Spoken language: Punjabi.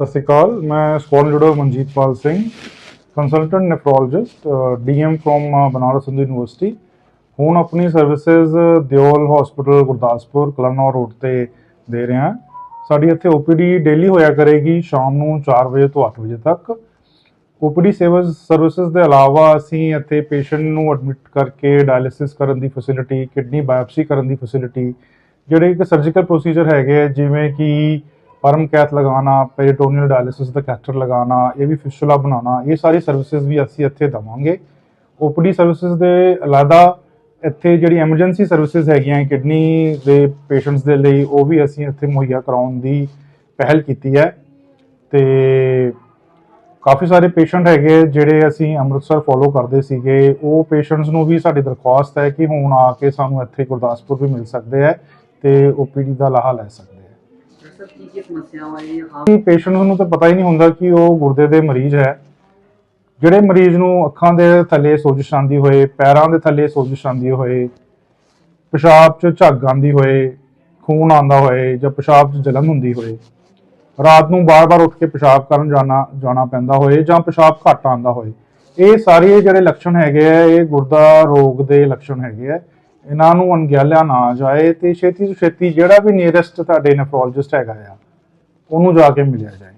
ਸਤਿ ਸ਼੍ਰੀ ਅਕਾਲ ਮੈਂ squadron leader Manjeetpal Singh consultant nephrologist DM from Banaras Hindu university ਹੁਣ ਆਪਣੀ services Deol hospital Gurdaspur Kalanaur road ਤੇ ਦੇ ਰਹੇ। ਹਾਂ ਸਾਡੀ ਇੱਥੇ ਓਪੀਡੀ ਡੇਲੀ ਹੋਇਆ ਕਰੇਗੀ ਸ਼ਾਮ ਨੂੰ 4 ਵਜੇ ਤੋਂ 8 ਵਜੇ ਤੱਕ। ਓਪੀਡੀ ਸੇਵਾ ਸਰਵਿਸਿਜ਼ ਦੇ ਇਲਾਵਾ ਅਸੀਂ ਇੱਥੇ ਪੇਸ਼ੈਂਟ ਨੂੰ ਐਡਮਿਟ ਕਰਕੇ ਡਾਇਲਿਸਿਸ ਕਰਨ ਦੀ ਫੈਸਿਲਿਟੀ ਕਿਡਨੀ ਬਾਇਓਪਸੀ ਕਰਨ ਦੀ ਫੈਸਿਲਿਟੀ ਜਿਹੜੇ ਇੱਕ ਸਰਜੀਕਲ ਪ੍ਰੋਸੀਜਰ ਹੈਗੇ ਆ, ਜਿਵੇਂ ਕਿ ਪਰਮ ਕੈਥ ਲਗਾਉਣਾ ਪੈਰੀਟੋਨੀਅਲ ਡਾਇਲਿਸਿਸ ਦਾ ਕੈਸਟਰ ਲਗਾਉਣਾ, ਇਹ ਵੀ ਫਿਸਟੂਲਾ ਬਣਾਉਣਾ, ਇਹ ਸਾਰੀ ਸਰਵਿਸਿਜ਼ ਵੀ ਅਸੀਂ ਇੱਥੇ ਦਵਾਂਗੇ। ਓਪੀਡੀ ਸਰਵਿਸਿਜ਼ ਦੇ ਅਲਾਵਾ ਇੱਥੇ ਜਿਹੜੀ ਐਮਰਜੈਂਸੀ ਸਰਵਿਸਿਜ਼ ਹੈਗੀਆਂ ਕਿਡਨੀ ਦੇ ਪੇਸ਼ੈਂਟਸ ਦੇ ਲਈ, ਉਹ ਵੀ ਅਸੀਂ ਇੱਥੇ ਮੁਹੱਈਆ ਕਰਾਉਣ ਦੀ ਪਹਿਲ ਕੀਤੀ ਹੈ। ਤੇ ਕਾਫੀ ਸਾਰੇ ਪੇਸ਼ੈਂਟ ਹੈਗੇ ਜਿਹੜੇ ਅਸੀਂ ਅੰਮ੍ਰਿਤਸਰ ਫੋਲੋ ਕਰਦੇ ਸੀਗੇ, ਉਹ ਪੇਸ਼ੈਂਟਸ ਨੂੰ ਵੀ ਸਾਡੀ ਦਰਖਾਸਤ ਹੈ ਕਿ ਹੁਣ ਆ ਕੇ ਸਾਨੂੰ ਇੱਥੇ ਗੁਰਦਾਸਪੁਰ ਵੀ ਮਿਲ ਸਕਦੇ ਹੈ ਤੇ ਓਪੀਡੀ ਦਾ ਲਾਹਾ ਲੈ ਸਕਦੇ ਹੈ ਡਾਕਟਰ ਕੀ ਕੀ ਸਮੱਸਿਆਵਾਂ ਆਈਆਂ ਕਿ ਪੇਸ਼ੈਂਟ ਨੂੰ ਤਾਂ ਪਤਾ ਹੀ ਨਹੀਂ ਹੁੰਦਾ ਕਿ ਉਹ ਗੁਰਦੇ ਦੇ ਮਰੀਜ਼ ਹੈ। ਜਿਹੜੇ ਮਰੀਜ਼ ਨੂੰ ਅੱਖਾਂ ਦੇ ਥੱਲੇ ਸੋਜਸ਼ ਆਉਂਦੀ ਹੋਏ, ਪੈਰਾਂ ਦੇ ਥੱਲੇ ਸੋਜਸ਼ ਆਉਂਦੀ ਹੋਏ, ਪਿਸ਼ਾਬ 'ਚ ਝੱਗ ਆਉਂਦੀ ਹੋਏ, ਖੂਨ ਆਉਂਦਾ ਹੋਏ ਜਾਂ ਪਿਸ਼ਾਬ 'ਚ ਜਲਨ ਹੁੰਦੀ ਹੋਏ, ਰਾਤ ਨੂੰ ਬਾਰ-ਬਾਰ ਉੱਠ ਕੇ ਪਿਸ਼ਾਬ ਕਰਨ ਜਾਣਾ ਜਾਣਾ ਪੈਂਦਾ ਹੋਏ ਜਾਂ ਪਿਸ਼ਾਬ ਘੱਟ ਆਉਂਦਾ ਹੋਏ। ਇਹ ਸਾਰੇ ਜਿਹੜੇ ਲੱਛਣ ਹੈਗੇ ਆ, ਇਹ ਗੁਰਦਾ ਰੋਗ ਦੇ ਲੱਛਣ ਹੈਗੇ ਆ। ਇਹਨਾਂ ਨੂੰ ਅਣਗਿਆਲਿਆ ਨਾ ਜਾਏ ਤੇ ਛੇਤੀ ਤੋਂ ਛੇਤੀ ਜਿਹੜਾ ਵੀ ਨੀਅਰੈਸਟ ਤੁਹਾਡੇ ਨੈਫਰੋਲੋਜਿਸਟ ਹੈਗਾ ਆ, ਉਹਨੂੰ ਜਾ ਕੇ ਮਿਲਿਆ ਜਾਏ।